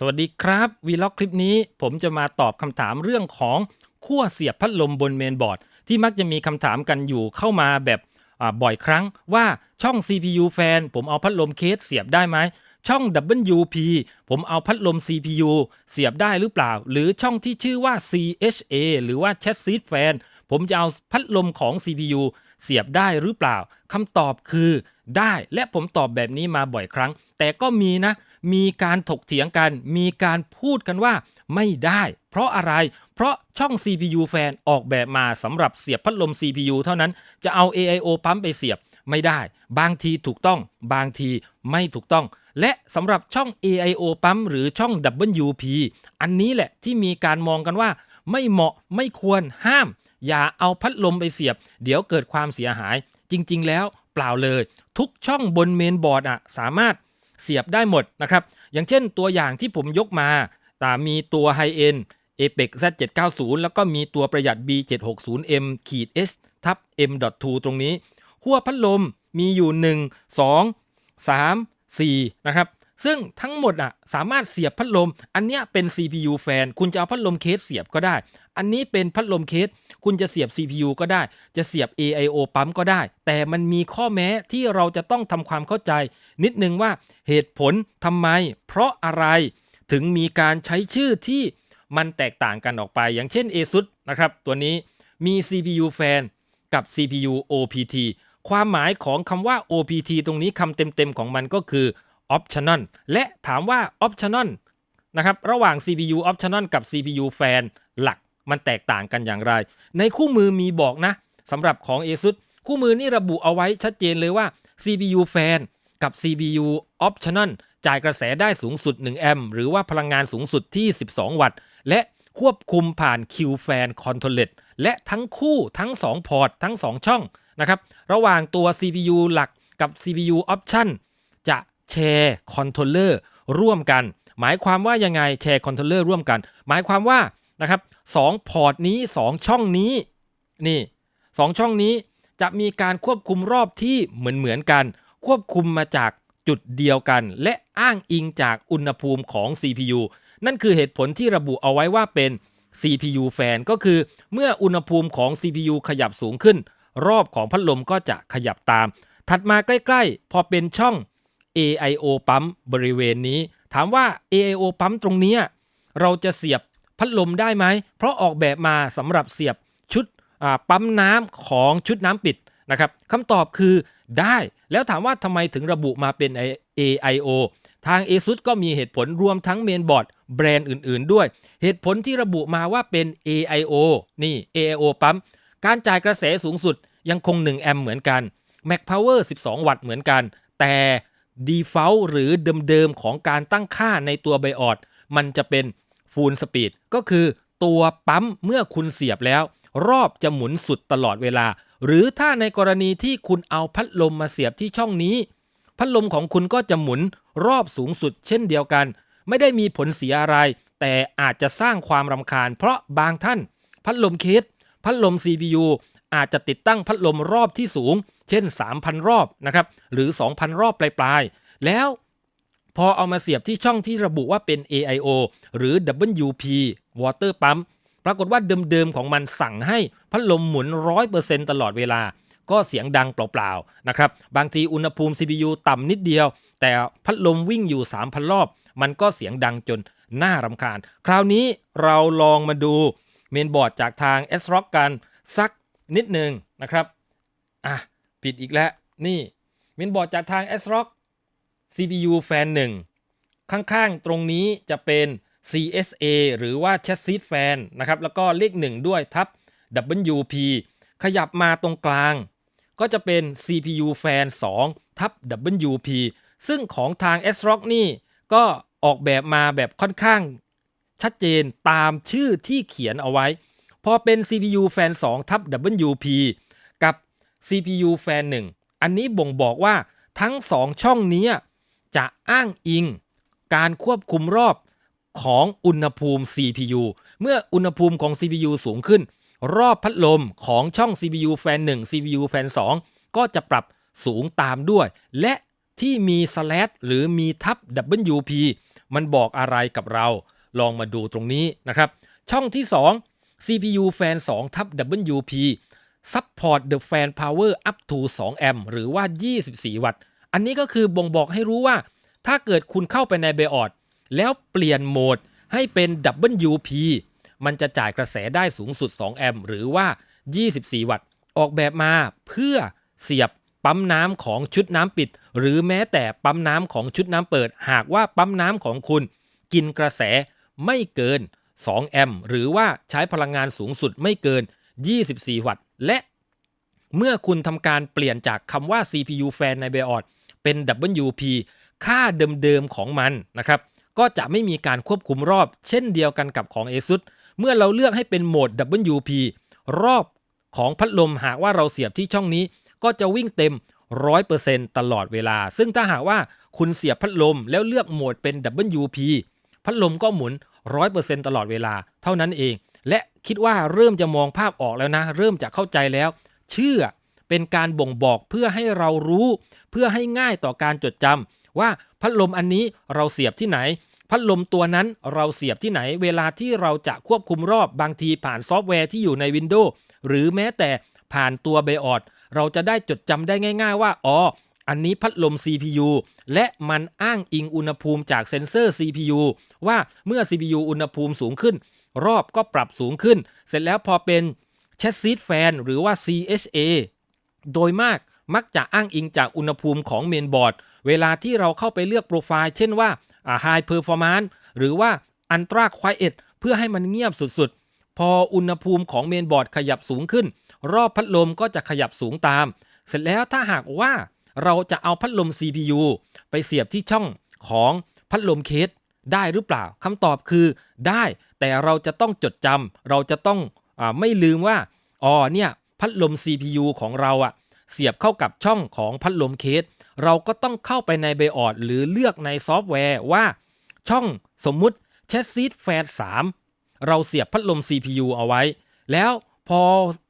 สวัสดีครับวีล็อกคลิปนี้ผมจะมาตอบคำถามเรื่องของขั้วเสียบพัดลมบนเมนบอร์ด ที่มักจะมีคำถามกันอยู่เข้ามาแบบบ่อยครั้งว่าช่อง CPU แฟน ผมเอาพัดลมเคสเสียบได้ไหม ช่อง WP ผมเอาพัดลม CPU เสียบได้หรือเปล่า หรือช่องที่ชื่อว่า CHA หรือว่า Chassis Fan ผมจะเอาพัดลมของ CPU เสียบได้หรือเปล่าคำตอบคือได้และผมตอบแบบนี้มาบ่อยครั้ง แต่ก็มีนะ มีการถกเถียงกัน มีการพูดกันว่าไม่ได้ เพราะอะไร เพราะช่อง CPU แฟนออกแบบมาสำหรับเสียบพัดลม CPU เท่านั้น จะเอา AIO ปั๊มไปเสียบไม่ได้ บางทีถูกต้อง บางทีไม่ถูกต้อง และสำหรับช่อง AIO ปั๊มหรือช่อง WP อันนี้แหละที่มีการมองกันว่าไม่เหมาะไม่ควรห้าม อย่าเอาพัดลมไปเสียบ เดี๋ยวเกิดความเสียหาย จริง ๆ แล้วเปล่าเลย ทุกช่องบนเมนบอร์ดอะสามารถ เสียบได้หมดนะครับ อย่างเช่นตัวอย่างที่ผมยกมาแต่มีตัว High End Apex Z790 แล้วก็มีตัวประหยัด B760M ขีด S ทับ M.2 ตรงนี้ หัวพัดลมมีอยู่ 1 2 3 4 นะครับ ซึ่งทั้งหมดอะสามารถเสียบพัดลม อันเนี้ยเป็น CPU แฟน คุณจะเอาพัดลมเคสเสียบก็ได้ อันนี้เป็นพัดลมเคส คุณจะเสียบ CPU ก็ได้ จะเสียบ AIO ปั๊มก็ได้ แต่มันมีข้อแม้ที่เราจะต้องทำความเข้าใจ นิดนึงว่าเหตุผลทำไม เพราะอะไรถึงมีการใช้ชื่อที่มันแตกต่างกันออกไป อย่างเช่น ASUS นะครับตัวนี้มี CPU แฟนกับ CPU OPT ความหมายของคำว่า OPT ตรงนี้คำเต็มๆของมันก็คือ optional และถามว่า optional นะครับระหว่าง CPU optional กับ CPU แฟนหลักมันแตกต่างกันอย่างไร ในคู่มือมีบอกนะสำหรับของ ASUS คู่มือนี่ระบุเอาไว้ชัดเจนเลยว่า CPU แฟนกับ CPU optional จ่ายกระแสได้สูงสุด 1 แอมป์หรือว่าพลังงานสูงสุดที่ 12 วัตต์ และควบคุมผ่าน Q-Fan Controller และทั้งคู่ทั้ง 2 พอร์ตทั้ง 2 ช่องนะครับ ระหว่างตัว CPU หลักกับ CPU Option จะ แชร์คอนโทรลเลอร์ร่วมกัน หมายความว่ายังไงแชร์คอนโทรลเลอร์ร่วมกัน หมายความว่านะครับสองพอร์ตนี้ 2 ช่องนี้นี่สองช่องนี้จะมีการควบคุมรอบที่เหมือนเหมือนกัน ควบคุมมาจากจุดเดียวกัน และอ้างอิงจากอุณหภูมิของ CPU นั่นคือเหตุผลที่ระบุเอาไว้ว่าเป็น CPU แฟนก็คือเมื่ออุณหภูมิของ CPU ขยับสูงขึ้น รอบของพัดลมก็จะขยับตาม ถัดมาใกล้ ๆ พอเป็นช่อง AIO ปั๊มบริเวณนี้ ถามว่า AIO ปั๊มตรงนี้เราจะเสียบพัดลมได้ไหม เพราะออกแบบมาสำหรับเสียบชุดปั๊มน้ำของชุดน้ำปิดนะครับคำตอบคือได้แล้วถามว่าทำไมถึงระบุมาเป็น AIO ทาง ASUS ก็มีเหตุผลรวมทั้งเมนบอร์ดแบรนด์อื่นๆ ด้วย เหตุผลที่ระบุมาว่าเป็น AIO นี่ AIO ปั๊ม การจ่ายกระแสสูงสุดยังคง 1 แอมป์เหมือนกัน Mac Power 12 วัตต์เหมือนกัน แต่ Default หรือเดิมๆของการตั้งค่าในตัวไบออดมันจะเป็น Full Speed ก็คือตัวปั๊มเมื่อคุณเสียบแล้ว รอบจะหมุนสุดตลอดเวลา หรือถ้าในกรณีที่คุณเอาพัดลมมาเสียบที่ช่องนี้ พัดลมของคุณก็จะหมุนรอบสูงสุดเช่นเดียวกัน ไม่ได้มีผลเสียอะไร แต่อาจจะสร้างความรำคาญ เพราะบางท่าน พัดลมเคสพัดลม CPU อาจจะติดตั้งพัดลมรอบที่สูง เช่น 3,000 รอบนะครับหรือ 2,000 รอบปลายๆ แล้วพอเอามาเสียบที่ช่องที่ระบุว่าเป็น AIO หรือ WP Water Pump ปรากฏว่าเดิมๆของมันสั่งให้พัดลมหมุน 100%ตลอดเวลา ก็เสียงดังเปล่าๆนะครับบางทีอุณหภูมิ CPU ต่ำนิดเดียว แต่พัดลมวิ่งอยู่ 3,000 รอบ มันก็เสียงดังจนน่ารำคาญ คราวนี้เราลองมาดูเมนบอร์ดจากทาง s r o c k กันสัก นิดหนึ่งนะครับ อะ ผิดอีกแล้ว นี่เมนบอร์ดจากทาง s r o c k CPU แฟน1ข้างๆ ตรงนี้จะเป็น CSA หรือว่า Chassis Fan นะครับ แล้วก็เลข 1 ด้วยทับ WP ขยับมาตรงกลาง ก็จะเป็น CPU Fan 2 ทับ WP ซึ่งของทาง s r o c k นี่ก็ออกแบบมาแบบค่อนข้างชัดเจนตามชื่อที่เขียนเอาไว้ อเป็น CPU Fan 2ทับ WP กับ CPU Fan 1 อันนี้บ่งบอกว่าทั้ง 2 ช่องนี้จะอ้างอิง การควบคุมรอบของอุณหภูมิ CPU เมื่ออุณหภูมิของ CPU สูงขึ้น รอบพัดลมของช่อง CPU Fan 1 CPU Fan 2 ก็จะปรับสูงตามด้วย และที่มี slash หรือมีทับ WP มันบอกอะไรกับเรา ลองมาดูตรงนี้นะครับ ช่องที่ 2 CPU fan 2ทับ WP support the fan power up to 2 แอมป์หรือว่า 24 วัตต์ อันนี้ก็คือบ่งบอกให้รู้ว่า ถ้าเกิดคุณเข้าไปในเบออดแล้วเปลี่ยนโหมดให้เป็น WP มันจะจ่ายกระแสได้สูงสุด 2 แอมป์หรือว่า 24 วัตต์ ออกแบบมาเพื่อเสียบปั๊มน้ำของชุดน้ำปิด หรือแม้แต่ปั๊มน้ำของชุดน้ำเปิด หากว่าปั๊มน้ำของคุณ กินกระแสไม่เกิน 2 แอมป์หรือว่าใช้พลังงานสูงสุดไม่เกิน 24 วัตต์ และเมื่อคุณทำการเปลี่ยนจากคำว่า CPU fan ใน BIOS เป็น WP ค่าเดิมๆของมันนะครับก็จะไม่มีการควบคุมรอบ เช่นเดียวกันกับของ ASUS เมื่อเราเลือกให้เป็นโหมด WP รอบของพัดลมหากว่าเราเสียบที่ช่องนี้ ก็จะวิ่งเต็ม 100%ตลอดเวลา ซึ่งถ้าหากว่าคุณเสียบพัดลมแล้วเลือกโหมดเป็น WP พัดลมก็หมุน 100%ตลอดเวลาเท่านั้นเอง และคิดว่าเริ่มจะมองภาพออกแล้วนะ เริ่มจะเข้าใจแล้ว เชื่อเป็นการบ่งบอกเพื่อให้เรารู้ เพื่อให้ง่ายต่อการจดจำว่าพัดลมอันนี้เราเสียบที่ไหน พัดลมตัวนั้นเราเสียบที่ไหน เวลาที่เราจะควบคุมรอบบางทีผ่านซอฟต์แวร์ที่อยู่ใน Windows หรือแม้แต่ผ่านตัว b บอ o ดเราจะได้จดจำได้ง่าย ๆ ว่าอ๋อ อันนี้พัดลม CPU และมันอ้างอิงอุณหภูมิจากเซ็นเซอร์ CPU ว่าเมื่อ CPU อุณหภูมิสูงขึ้น รอบก็ปรับสูงขึ้น เสร็จแล้วพอเป็นแชสซีดแฟนหรือว่า CHA โดยมากมักจะอ้างอิงจากอุณหภูมิของเมนบอร์ด เวลาที่เราเข้าไปเลือกโปรไฟล์ เช่นว่า High Performance หรือว่า Ultra Quiet เพื่อให้มันเงียบสุดๆ พออุณหภูมิของเมนบอร์ดขยับสูงขึ้น รอบพัดลมก็จะขยับสูงตาม เสร็จแล้วถ้าหากว่า เราจะเอาพัดลม CPU ไปเสียบที่ช่องของพัดลมเคสได้หรือเปล่าคำตอบคือได้ แต่เราจะต้องจดจำเราจะต้องอไม่ลืมว่าอ๋อเนี่ยพัดลม CPU ของเราอะเสียบเข้ากับช่องของพัดลมเคส เราก็ต้องเข้าไปในไบออดหรือเลือกในซอฟต์แวร์ว่า ช่องสมมุติ c h a s s i s f a n 3เราเสียบพัดลม CPU เอาไว้ แล้วพอ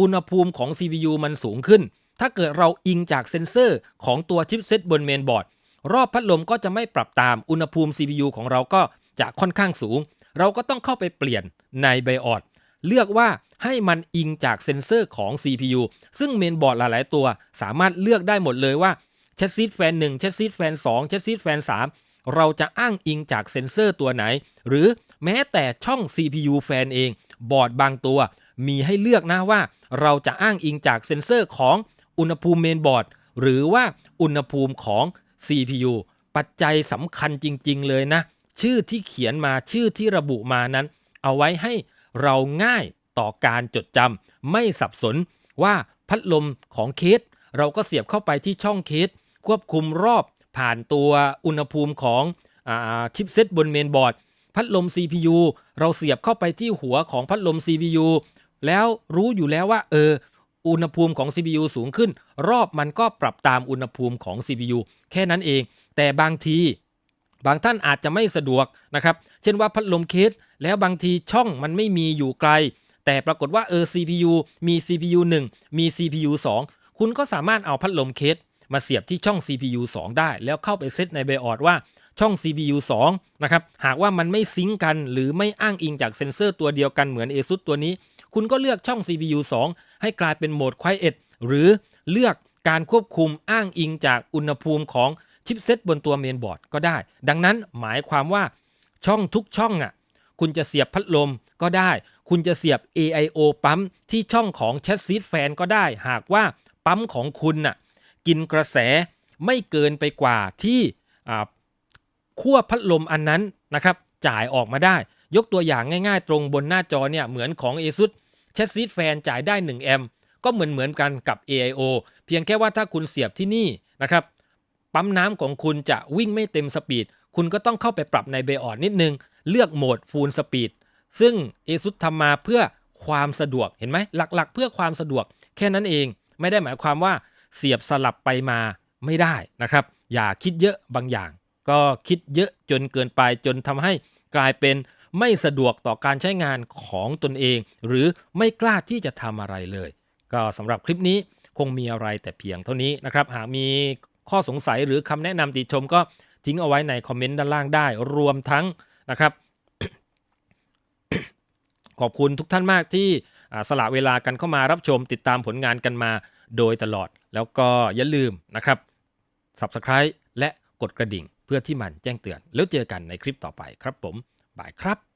อุณหภูมิของ CPU มันสูงขึ้น ถ้าเกิดเราอิงจากเซ็นเซอร์ของตัวชิปเซตบนเมนบอร์ดรอบพัดลมก็จะไม่ปรับตามอุณหภูมิ CPU ของเราก็จะค่อนข้างสูง เราก็ต้องเข้าไปเปลี่ยนในไบออดเลือกว่าให้มันอิงจากเซ็นเซอร์ของ CPU ซึ่งเมนบอร์ดหลาย ๆ ตัว สามารถเลือกได้หมดเลยว่าแชสซีดแฟน1แชสซีดแฟน2แชสซีดแฟน3เราจะอ้างอิงจากเซ็นเซอร์ตัวไหน หรือแม้แต่ช่อง CPU แฟนเอง บอร์ดบางตัว มีให้เลือกนะว่า เราจะอ้างอิงจากเซ็นเซอร์ของ อุณหภูมิเมนบอร์ด หรือว่าอุณหภูมิของ CPU ปัจจัยสำคัญจริง ๆ เลยนะ ชื่อที่เขียนมาชื่อที่ระบุมานั้น เอาไว้ให้เราง่ายต่อการจดจำไม่สับสนว่าพัดลมของเคส เราก็เสียบเข้าไปที่ช่องเคส ควบคุมรอบผ่านตัวอุณหภูมิของชิปเซตบนเมนบอร์ด พัดลม CPU เราเสียบเข้าไปที่หัวของพัดลม CPU แล้วรู้อยู่แล้วว่า เออ อุณหภูมิของ CPU สูงขึ้น รอบมันก็ปรับตามอุณหภูมิของ CPU แค่นั้นเอง แต่บางทีบางท่านอาจจะไม่สะดวกนะครับ เช่นว่าพัดลมเคสแล้วบางทีช่องมันไม่มีอยู่ไกล แต่ปรากฏว่าเออ CPU มี CPU 1 มี CPU 2 คุณก็สามารถเอาพัดลมเคสมาเสียบที่ช่อง CPU 2 ได้ แล้วเข้าไปเซตในไบออดว่าช่อง CPU 2 นะครับ หากว่ามันไม่ซิงกัน หรือไม่อ้างอิงจากเซนเซอร์ตัวเดียวกันเหมือน ASUS ตัวนี้ คุณก็เลือกช่อง CPU 2 ให้กลายเป็นโหมด Quiet หรือเลือกการควบคุมอ้างอิงจากอุณหภูมิของชิปเซตบนตัวเมนบอร์ดก็ได้ ดังนั้นหมายความว่าช่องทุกช่องอะคุณจะเสียบพัดลมก็ได้ คุณจะเสียบ AIO ปั๊มที่ช่องของแชสซีดแฟนก็ได้ หากว่าปั๊มของคุณน่ะกินกระแสไม่เกินไปกว่าที่ขั้วพัดลมอันนั้นนะครับจ่ายออกมาได้ ยกตัวอย่างง่ายๆ ตรงบนหน้าจอเนี่ยเหมือนของ ASUS แชสซีดแฟนจ่ายได้ 1 แอมป์ก็เหมือนเหมือนกันกับ AIO เพียงแค่ว่าถ้าคุณเสียบที่นี่นะครับ ปั๊มน้ำของคุณจะวิ่งไม่เต็มสปีด คุณก็ต้องเข้าไปปรับในเบออดนิดนึง เลือกโหมดฟูลสปีดซึ่ง ASUS ทำมาเพื่อความสะดวกเห็นไหมหลักๆ เพื่อความสะดวก แค่นั้นเองไม่ได้หมายความว่าเสียบสลับไปมาไม่ได้นะครับ อย่าคิดเยอะบางอย่าง ก็คิดเยอะจนเกินไปจนทำให้กลายเป็น ไม่สะดวกต่อการใช้งานของตนเอง หรือไม่กล้าที่จะทำอะไรเลย ก็สำหรับคลิปนี้คงมีอะไรแต่เพียงเท่านี้นะครับ หากมีข้อสงสัยหรือคำแนะนำติชมก็ทิ้งเอาไว้ในคอมเมนต์ด้านล่างได้ รวมทั้งนะครับ ขอบคุณทุกท่านมากที่สละเวลากันเข้ามารับชมติดตามผลงานกันมาโดยตลอด แล้วก็อย่าลืมนะครับ Subscribe และกดกระดิ่งเพื่อที่มันแจ้งเตือน แล้วเจอกันในคลิปต่อไปครับผม บายครับ